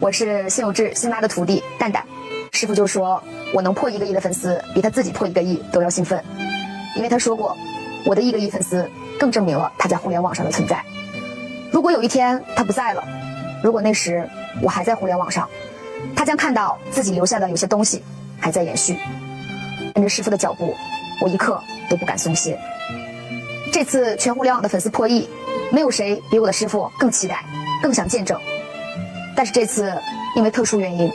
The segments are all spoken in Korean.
我是辛有志辛妈的徒弟蛋蛋，师傅就说我能破一个亿的粉丝，比他自己破一个亿都要兴奋，因为他说过，我的一个亿粉丝更证明了他在互联网上的存在。如果有一天他不在了，如果那时我还在互联网上，他将看到自己留下的有些东西还在延续。跟着师傅的脚步，我一刻都不敢松懈。这次全互联网的粉丝破亿，没有谁比我的师傅更期待，更想见证。但是这次因为特殊原因，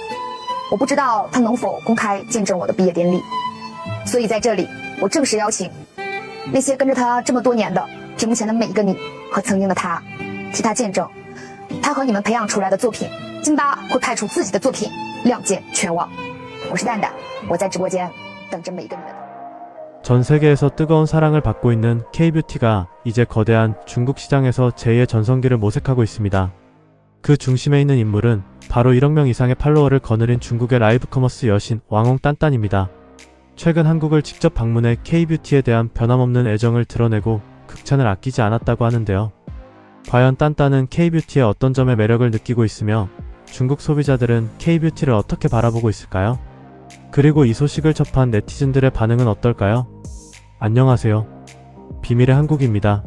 我不知道他能否公开见证我的毕业典礼，所以在这里，我正式邀请那些跟着他这么多年的屏幕前的每一个你和曾经的他，替他见证他和你们培养出来的作品，津巴会派出自己的作品亮剑全网。我是蛋蛋，我在直播间等着每一个你们。 전 세계에서 뜨거운 사랑을 받고 있는 K-뷰티가 이제 거대한 중국 시장에서 제2의 전성기를 모색하고 있습니다. 그 중심에 있는 인물은 바로 1억 명 이상의 팔로워를 거느린 중국의 라이브 커머스 여신 왕홍 딴딴입니다. 최근 한국을 직접 방문해 K-뷰티에 대한 변함없는 애정을 드러내고 극찬을 아끼지 않았다고 하는데요. 과연 딴딴은 K-뷰티의 어떤 점에 매력을 느끼고 있으며 중국 소비자들은 K-뷰티를 어떻게 바라보고 있을까요? 그리고 이 소식을 접한 네티즌들의 반응은 어떨까요? 안녕하세요. 비밀의 한국입니다.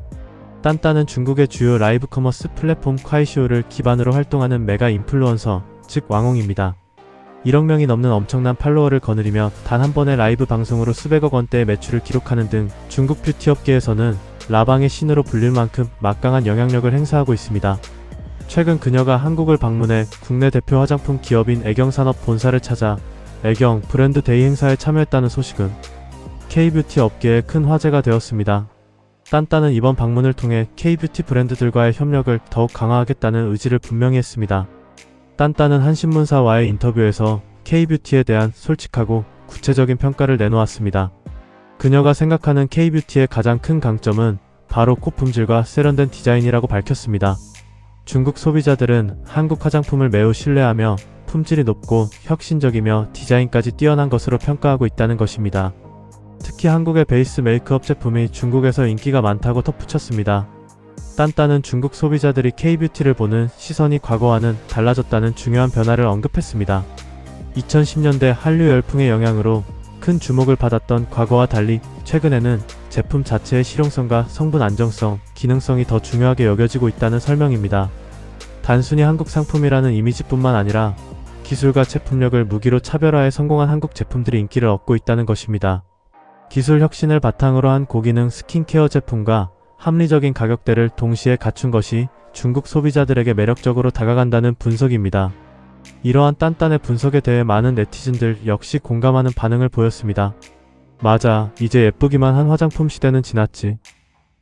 딴딴은 중국의 주요 라이브 커머스 플랫폼 콰이쇼를 기반으로 활동하는 메가 인플루언서, 즉 왕홍입니다. 1억 명이 넘는 엄청난 팔로워를 거느리며 단 한 번의 라이브 방송으로 수백억 원대의 매출을 기록하는 등 중국 뷰티 업계에서는 라방의 신으로 불릴 만큼 막강한 영향력을 행사하고 있습니다. 최근 그녀가 한국을 방문해 국내 대표 화장품 기업인 애경산업 본사를 찾아 애경 브랜드 데이 행사에 참여했다는 소식은 K-뷰티 업계에 큰 화제가 되었습니다. 딴딴은 이번 방문을 통해 K-뷰티 브랜드들과의 협력을 더욱 강화하겠다는 의지를 분명히 했습니다. 딴딴은 한 신문사와의 인터뷰에서 K-뷰티에 대한 솔직하고 구체적인 평가를 내놓았습니다. 그녀가 생각하는 K-뷰티의 가장 큰 강점은 바로 고품질과 세련된 디자인이라고 밝혔습니다. 중국 소비자들은 한국 화장품을 매우 신뢰하며 품질이 높고 혁신적이며 디자인까지 뛰어난 것으로 평가하고 있다는 것입니다. 특히 한국의 베이스 메이크업 제품이 중국에서 인기가 많다고 덧붙였습니다. 딴딴은 중국 소비자들이 K-뷰티를 보는 시선이 과거와는 달라졌다는 중요한 변화를 언급했습니다. 2010년대 한류 열풍의 영향으로 큰 주목을 받았던 과거와 달리 최근에는 제품 자체의 실용성과 성분 안정성, 기능성이 더 중요하게 여겨지고 있다는 설명입니다. 단순히 한국 상품이라는 이미지뿐만 아니라 기술과 제품력을 무기로 차별화해 성공한 한국 제품들이 인기를 얻고 있다는 것입니다. 기술 혁신을 바탕으로 한 고기능 스킨케어 제품과 합리적인 가격대를 동시에 갖춘 것이 중국 소비자들에게 매력적으로 다가간다는 분석입니다. 이러한 딴딴의 분석에 대해 많은 네티즌들 역시 공감하는 반응을 보였습니다. 맞아, 이제 예쁘기만 한 화장품 시대는 지났지.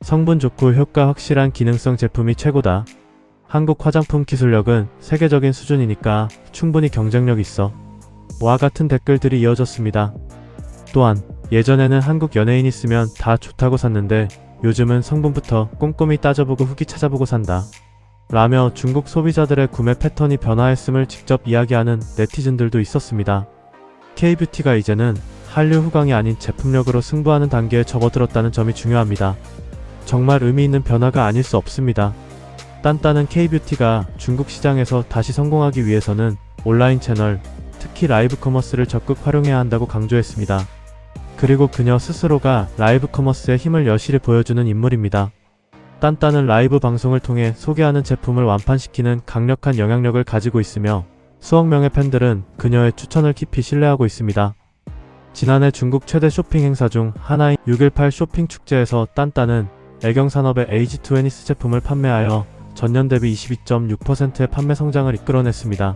성분 좋고 효과 확실한 기능성 제품이 최고다. 한국 화장품 기술력은 세계적인 수준이니까 충분히 경쟁력 있어. 와 같은 댓글들이 이어졌습니다. 또한 예전에는 한국 연예인 있으면 다 좋다고 샀는데 요즘은 성분부터 꼼꼼히 따져보고 후기 찾아보고 산다. 라며 중국 소비자들의 구매 패턴이 변화했음을 직접 이야기하는 네티즌들도 있었습니다. K-뷰티가 이제는 한류 후광이 아닌 제품력으로 승부하는 단계에 접어들었다는 점이 중요합니다. 정말 의미 있는 변화가 아닐 수 없습니다. 딴딴은 K-뷰티가 중국 시장에서 다시 성공하기 위해서는 온라인 채널, 특히 라이브 커머스를 적극 활용해야 한다고 강조했습니다. 그리고 그녀 스스로가 라이브 커머스의 힘을 여실히 보여주는 인물입니다. 딴딴은 라이브 방송을 통해 소개하는 제품을 완판시키는 강력한 영향력을 가지고 있으며 수억 명의 팬들은 그녀의 추천을 깊이 신뢰하고 있습니다. 지난해 중국 최대 쇼핑 행사 중 하나인 6.18 쇼핑 축제에서 딴딴은 애경산업의 에이지2 애니스 제품을 판매하여 전년 대비 22.6%의 판매 성장을 이끌어냈습니다.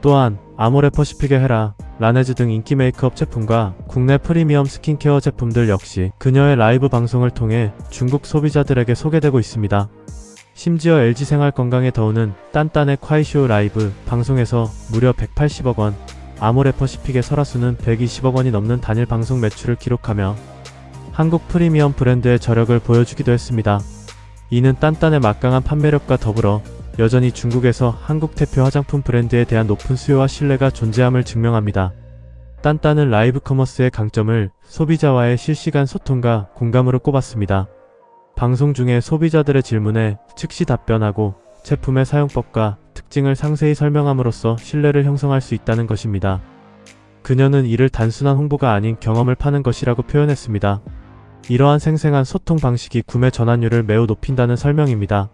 또한 아모레 퍼시픽의 헤라, 라네즈 등 인기 메이크업 제품과 국내 프리미엄 스킨케어 제품들 역시 그녀의 라이브 방송을 통해 중국 소비자들에게 소개되고 있습니다. 심지어 LG생활건강에 더우는 딴딴의 콰이쇼 라이브 방송에서 무려 180억 원, 아모레퍼시픽의 설화수는 120억 원이 넘는 단일 방송 매출을 기록하며 한국 프리미엄 브랜드의 저력을 보여주기도 했습니다. 이는 딴딴의 막강한 판매력과 더불어 여전히 중국에서 한국 대표 화장품 브랜드에 대한 높은 수요와 신뢰가 존재함을 증명합니다. 딴딴은 라이브 커머스의 강점을 소비자와의 실시간 소통과 공감으로 꼽았습니다. 방송 중에 소비자들의 질문에 즉시 답변하고 제품의 사용법과 특 특징을 상세히 설명함으로써 신뢰를 형성할 수 있다는 것입니다. 그녀는 이를 단순한 홍보가 아닌 경험을 파는 것이라고 표현했습니다. 이러한 생생한 소통 방식이 구매 전환율을 매우 높인다는 설명입니다.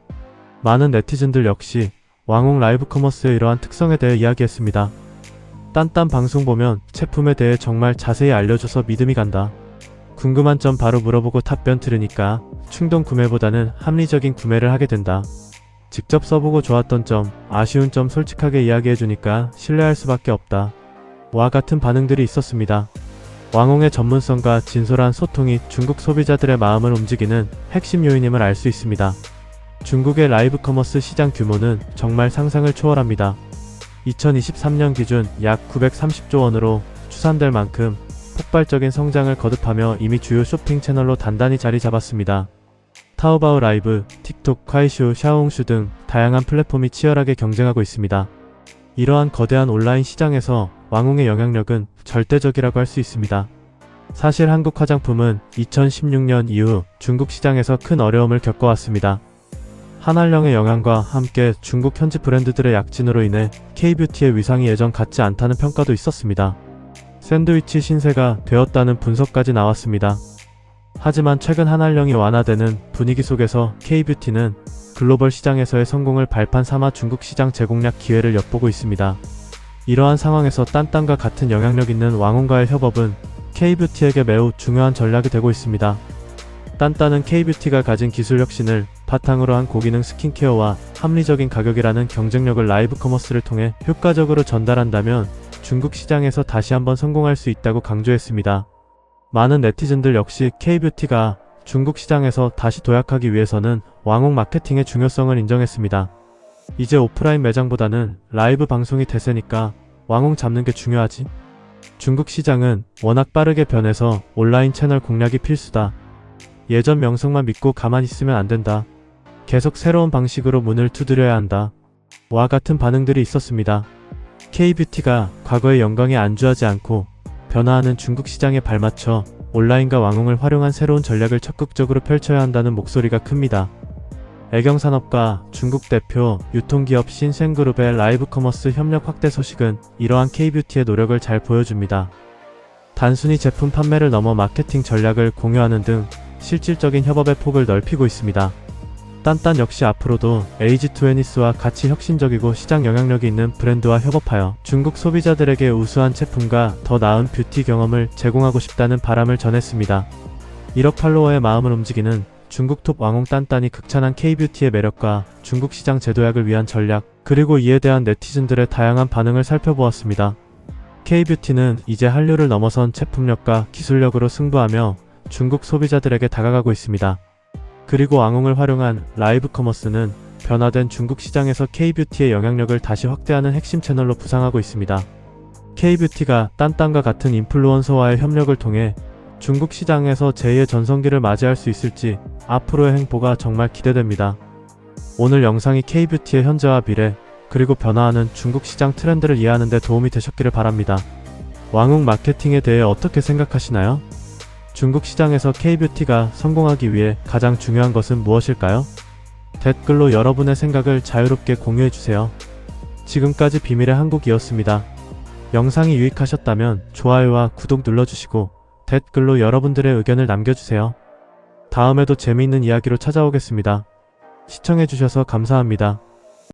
많은 네티즌들 역시 왕홍 라이브 커머스의 이러한 특성에 대해 이야기했습니다. 딴딴 방송 보면 제품에 대해 정말 자세히 알려줘서 믿음이 간다. 궁금한 점 바로 물어보고 답변 들으니까 충동 구매보다는 합리적인 구매를 하게 된다. 직접 써보고 좋았던 점, 아쉬운 점 솔직하게 이야기해주니까 신뢰할 수밖에 없다. 와 같은 반응들이 있었습니다. 왕홍의 전문성과 진솔한 소통이 중국 소비자들의 마음을 움직이는 핵심 요인임을 알 수 있습니다. 중국의 라이브 커머스 시장 규모는 정말 상상을 초월합니다. 2023년 기준 약 930조 원으로 추산될 만큼 폭발적인 성장을 거듭하며 이미 주요 쇼핑 채널로 단단히 자리 잡았습니다. 타오바오 라이브, 틱톡, 콰이쇼, 샤오홍슈 등 다양한 플랫폼이 치열하게 경쟁하고 있습니다. 이러한 거대한 온라인 시장에서 왕홍의 영향력은 절대적이라고 할 수 있습니다. 사실 한국 화장품은 2016년 이후 중국 시장에서 큰 어려움을 겪어왔습니다. 한알령의 영향과 함께 중국 현지 브랜드들의 약진으로 인해 K-뷰티의 위상이 예전 같지 않다는 평가도 있었습니다. 샌드위치 신세가 되었다는 분석까지 나왔습니다. 하지만 최근 한알령이 완화되는 분위기 속에서 K-뷰티는 글로벌 시장에서의 성공을 발판 삼아 중국 시장 재공략 기회를 엿보고 있습니다. 이러한 상황에서 딴딴과 같은 영향력 있는 왕홍과의 협업은 K-뷰티에게 매우 중요한 전략이 되고 있습니다. 딴딴은 K-뷰티가 가진 기술 혁신을 바탕으로 한 고기능 스킨케어와 합리적인 가격이라는 경쟁력을 라이브 커머스를 통해 효과적으로 전달한다면 중국 시장에서 다시 한번 성공할 수 있다고 강조했습니다. 많은 네티즌들 역시 K-뷰티가 중국 시장에서 다시 도약하기 위해서는 왕홍 마케팅의 중요성을 인정했습니다. 이제 오프라인 매장보다는 라이브 방송이 대세니까 왕홍 잡는 게 중요하지. 중국 시장은 워낙 빠르게 변해서 온라인 채널 공략이 필수다. 예전 명성만 믿고 가만히 있으면 안 된다. 계속 새로운 방식으로 문을 두드려야 한다. 와 같은 반응들이 있었습니다. K-뷰티가 과거의 영광에 안주하지 않고 변화하는 중국 시장에 발맞춰 온라인과 왕홍을 활용한 새로운 전략을 적극적으로 펼쳐야 한다는 목소리가 큽니다. 애경산업과 중국 대표 유통기업 신생그룹의 라이브 커머스 협력 확대 소식은 이러한 K-뷰티의 노력을 잘 보여줍니다. 단순히 제품 판매를 넘어 마케팅 전략을 공유하는 등 실질적인 협업의 폭을 넓히고 있습니다. 딴딴 역시 앞으로도 에이지2애니스와 같이 혁신적이고 시장 영향력이 있는 브랜드와 협업하여 중국 소비자들에게 우수한 제품과 더 나은 뷰티 경험을 제공하고 싶다는 바람을 전했습니다. 1억 팔로워의 마음을 움직이는 중국 톱 왕홍 딴딴이 극찬한 K-뷰티의 매력과 중국 시장 재도약을 위한 전략, 그리고 이에 대한 네티즌들의 다양한 반응을 살펴보았습니다. K-뷰티는 이제 한류를 넘어선 제품력과 기술력으로 승부하며 중국 소비자들에게 다가가고 있습니다. 그리고 왕홍을 활용한 라이브 커머스는 변화된 중국 시장에서 K-뷰티의 영향력을 다시 확대하는 핵심 채널로 부상하고 있습니다. K-뷰티가 딴딴과 같은 인플루언서와의 협력을 통해 중국 시장에서 제2의 전성기를 맞이할 수 있을지 앞으로의 행보가 정말 기대됩니다. 오늘 영상이 K-뷰티의 현재와 미래, 그리고 변화하는 중국 시장 트렌드를 이해하는 데 도움이 되셨기를 바랍니다. 왕웅 마케팅에 대해 어떻게 생각하시나요? 중국 시장에서 K-뷰티가 성공하기 위해 가장 중요한 것은 무엇일까요? 댓글로 여러분의 생각을 자유롭게 공유해주세요. 지금까지 비밀의 한국이었습니다. 영상이 유익하셨다면 좋아요와 구독 눌러주시고 댓글로 여러분들의 의견을 남겨주세요. 다음에도 재미있는 이야기로 찾아오겠습니다. 시청해주셔서 감사합니다.